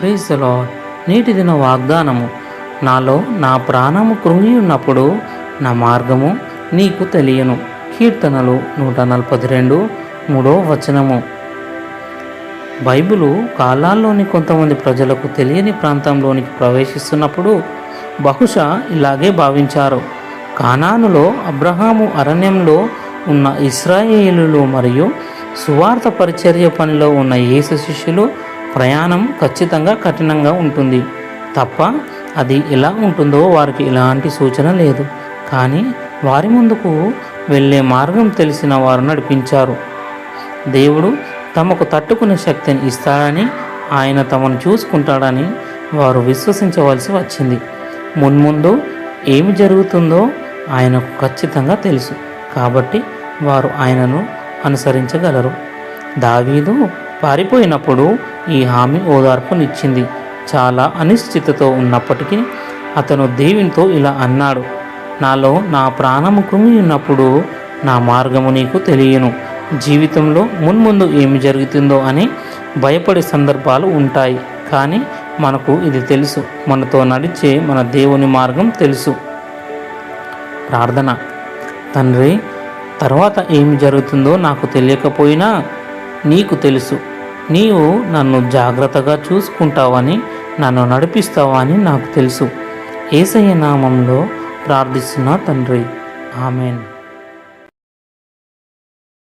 ప్రేసలో నేటి దిన వాగ్దానము. నాలో నా ప్రాణము కృంగి ఉన్నప్పుడు నా మార్గము నీకు తెలియను. కీర్తనలు నూట నలభై రెండు మూడో వచనము. బైబిలు కాలాల్లోని కొంతమంది ప్రజలకు తెలియని ప్రాంతంలోనికి ప్రవేశిస్తున్నప్పుడు బహుశా ఇలాగే భావించారు. కానానులో అబ్రహాము అరణ్యంలో ఉన్న ఇస్రాయేలులు మరియు సువార్త పరిచర్య పనిలో ఉన్న యేసు శిష్యులు ప్రయాణం ఖచ్చితంగా కఠినంగా ఉంటుంది. తప్ప అది ఎలా ఉంటుందో వారికి ఎలాంటి సూచన లేదు. కానీ వారి ముందుకు వెళ్ళే మార్గం తెలిసిన వారు నడిపించారు. దేవుడు తమకు తట్టుకునే శక్తిని ఇస్తాడని ఆయన తమను చూసుకుంటాడని వారు విశ్వసించవలసి వచ్చింది. మున్ముందు ఏమి జరుగుతుందో ఆయనకు ఖచ్చితంగా తెలుసు. కాబట్టి వారు ఆయనను అనుసరించగలరు. దావీదు పారిపోయినప్పుడు ఈ హామీ ఓదార్పునిచ్చింది. చాలా అనిశ్చితతో ఉన్నప్పటికీ అతను దేవునితో ఇలా అన్నాడు నాలో నా ప్రాణము కృంగి ఉన్నప్పుడు నా మార్గము నీకు తెలియను. జీవితంలో మున్ముందు ఏమి జరుగుతుందో అని భయపడే సందర్భాలు ఉంటాయి కానీ మనకు ఇది తెలుసు. మనతో నడిచే మన దేవుని మార్గం తెలుసు. ప్రార్థన తండ్రి తర్వాత ఏమి జరుగుతుందో నాకు తెలియకపోయినా నీకు తెలుసు. నీవు నన్ను జాగ్రత్తగా చూసుకుంటావని నన్ను నడిపిస్తావని నాకు తెలుసు. ఏసయ్య నామంలో ప్రార్థిస్తున్నా తండ్రి. ఆమెన్.